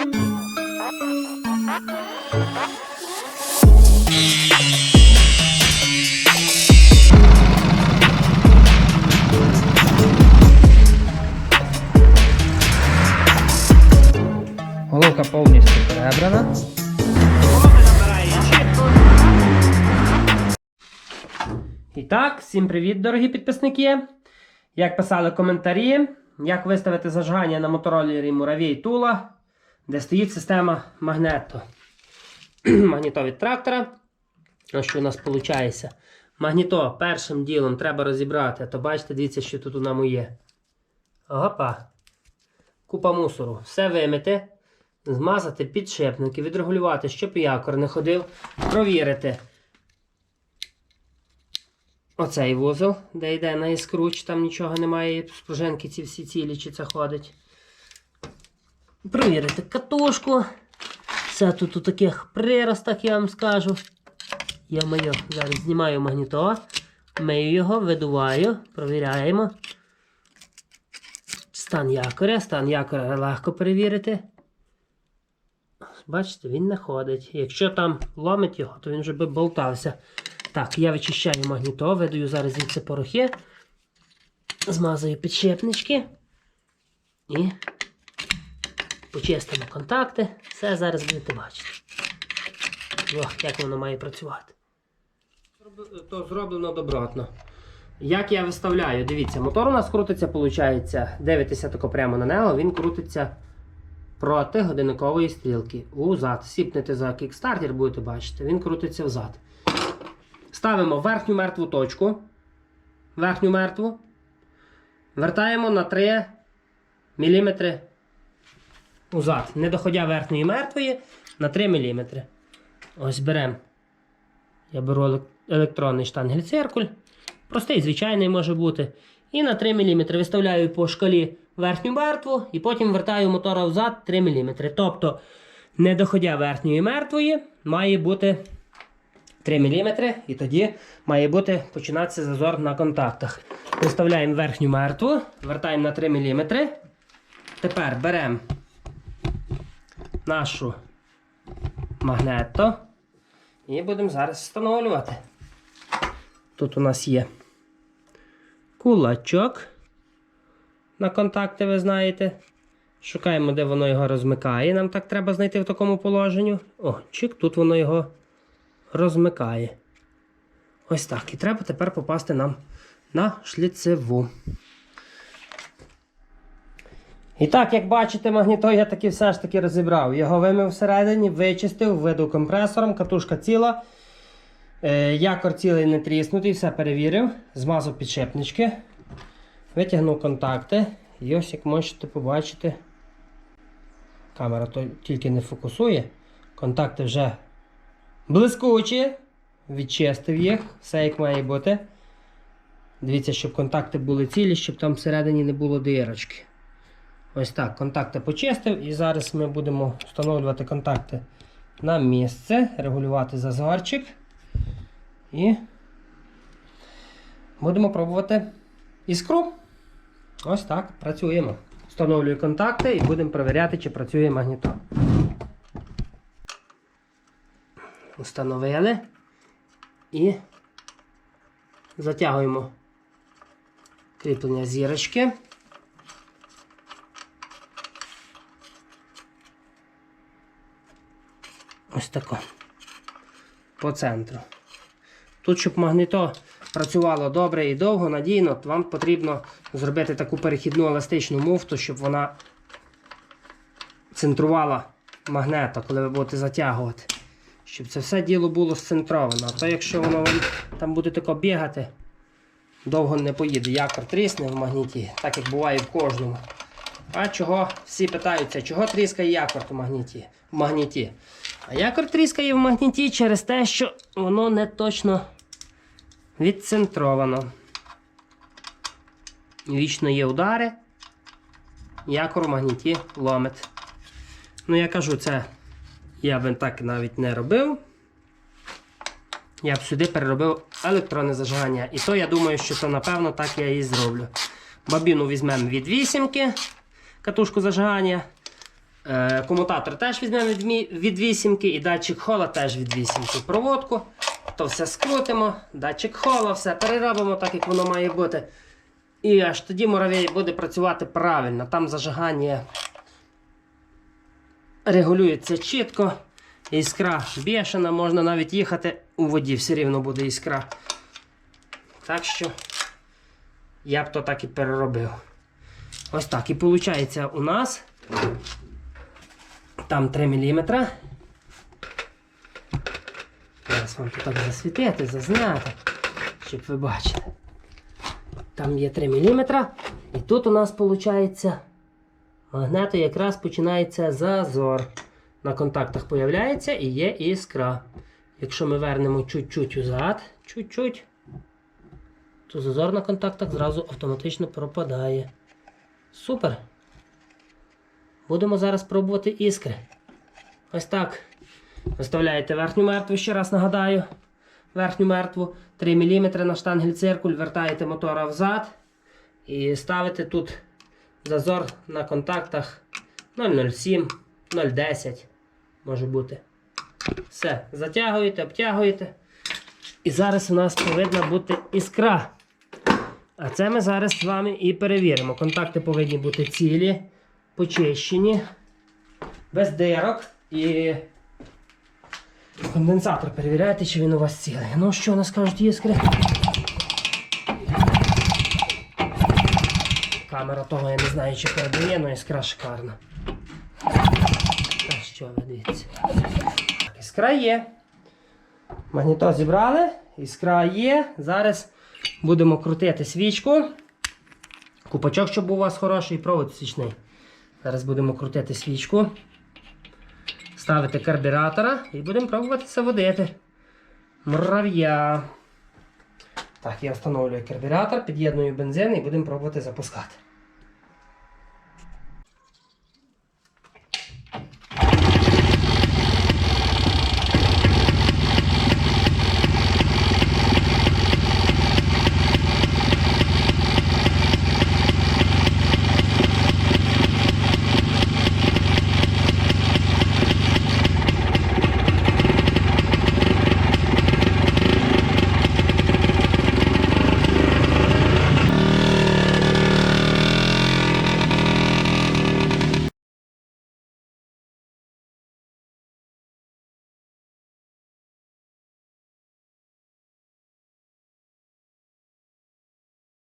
Головка повністю перебрана. І так, всім привіт, дорогі підписники. Як писали коментарі, як виставити зажигання на мотороллері Муравій Тула, де стоїть система магнето. Магніто від трактора. Ось що у нас виходить. Магніто першим ділом треба розібрати, то бачите, дивіться, що тут у нам є. Опа. Купа мусору. Все вимити, змазати підшипники, відрегулювати, щоб якор не ходив, провірити. Оцей вузол, де йде на іскруч, там нічого немає, спружинки ці всі цілі, чи це ходить. Провірити катушку. Все тут у таких приростах, я вам скажу. Я маю, зараз знімаю магніто, мию його, видуваю, провіряємо. Стан якоря, стан якоря легко перевірити. Бачите, він не ходить. Якщо там ломить його, то він вже би болтався. Так, я вичищаю магніто, видаю зараз звідси порохи, змазую підшипнички і почистимо контакти. Все зараз будете бачити. О, як воно має працювати. То зроблено добротно. Як я виставляю, дивіться, мотор у нас крутиться, виходить, дивитеся тако прямо на нього, він крутиться проти годинникової стрілки. Узад. Сіпнете за кікстартер, будете бачити, він крутиться взад. Ставимо верхню мертву точку. Верхню мертву. Вертаємо на 3 мм узад. Не доходя верхньої мертвої на 3 мм. Ось беремо. Я беру електронний штангель-циркуль. Простий, звичайний може бути. І на 3 мм виставляю по шкалі верхню мертву і потім вертаю мотора взад 3 мм. Тобто, не доходя верхньої мертвої, має бути 3 мм, і тоді має бути починатися зазор на контактах. Виставляємо верхню мертву, вертаємо на 3 мм. Тепер беремо нашу магнето і будемо зараз встановлювати. Тут у нас є кулачок на контакти, ви знаєте. Шукаємо, де воно його розмикає. Нам так треба знайти в такому положенні. О, чик, тут воно його розмикає. Ось так. І треба тепер попасти нам на шліцеву. І так, як бачите, магніто я таки все ж таки розібрав. Його вимив всередині, вичистив, видав компресором, катушка ціла. Е, якор цілий не тріснутий, все перевірив, змазав підшипнички, витягнув контакти. І ось як можете побачити, камера то тільки не фокусує. Контакти вже блискучі. Відчистив їх, все як має бути. Дивіться, щоб контакти були цілі, щоб там всередині не було дирочки. Ось так, контакти почистив. І зараз ми будемо встановлювати контакти на місце, регулювати зазорчик. І будемо пробувати іскру. Ось так, працюємо. Встановлюю контакти і будемо перевіряти, чи працює магнітон. Встановили і затягуємо кріплення зірочки. Ось тако. По центру. Тут, щоб магніто працювало добре і довго, надійно, то вам потрібно зробити таку перехідну еластичну муфту, щоб вона центрувала магнето, коли ви будете затягувати. Щоб це все діло було сцентровано. А то якщо воно вам там буде тако бігати, довго не поїде. Якор трісне в магніті, так як буває в кожному. А чого всі питаються, чого тріскає якор в магніті? в магніті? А якор тріскає в магніті через те, що воно не точно відцентровано. Вічно є удари, якор в магніті ломить. Ну, я кажу, це я б так навіть не робив. Я б сюди переробив електронне зажигання. І то я думаю, що це напевно так я і зроблю. Бабіну візьмемо від вісімки, катушку зажигання. Е, комутатор теж візьмемо від, вісімки і датчик хола теж від вісімки. Проводку. То все скрутимо, датчик хола, все переробимо так, як воно має бути. І аж тоді муравей буде працювати правильно. Там зажигання регулюється чітко. Іскра бешена, можна навіть їхати у воді, все рівно буде іскра. Так що я б то так і переробив. Ось так. І виходить у нас там 3 мм. Зараз вам тут так засвітити, зазняти, щоб ви бачили. Там є 3 мм. І тут у нас виходить магнето якраз починається зазор. На контактах появляється і є іскра. Якщо ми вернемо чуть-чуть назад, чуть-чуть, то зазор на контактах зразу автоматично пропадає. Супер. Будемо зараз пробувати іскри. Ось так. Виставляєте верхню мертву, ще раз нагадаю. Верхню мертву 3 мм на штангель циркуль, вертаєте мотора взад і ставите тут зазор на контактах 0,07, 0,10 може бути. Все, затягуєте, обтягуєте. І зараз у нас повинна бути іскра. А це ми зараз з вами і перевіримо. Контакти повинні бути цілі, почищені, без дирок. І конденсатор перевіряйте, чи він у вас цілий. Ну що нас кажуть іскри? Камера того я не знаю, чи передає, але іскра шикарна. Та що ви? Іскра є. Магніто зібрали, іскра є. Зараз будемо крутити свічку. Купачок, щоб був у вас хороший, провод свічний. Зараз будемо крутити свічку. Ставити карбюратора і будемо пробувати заводити. Мрав'я. Так, я встановлюю карбюратор, під'єдную бензин і будемо пробувати запускати.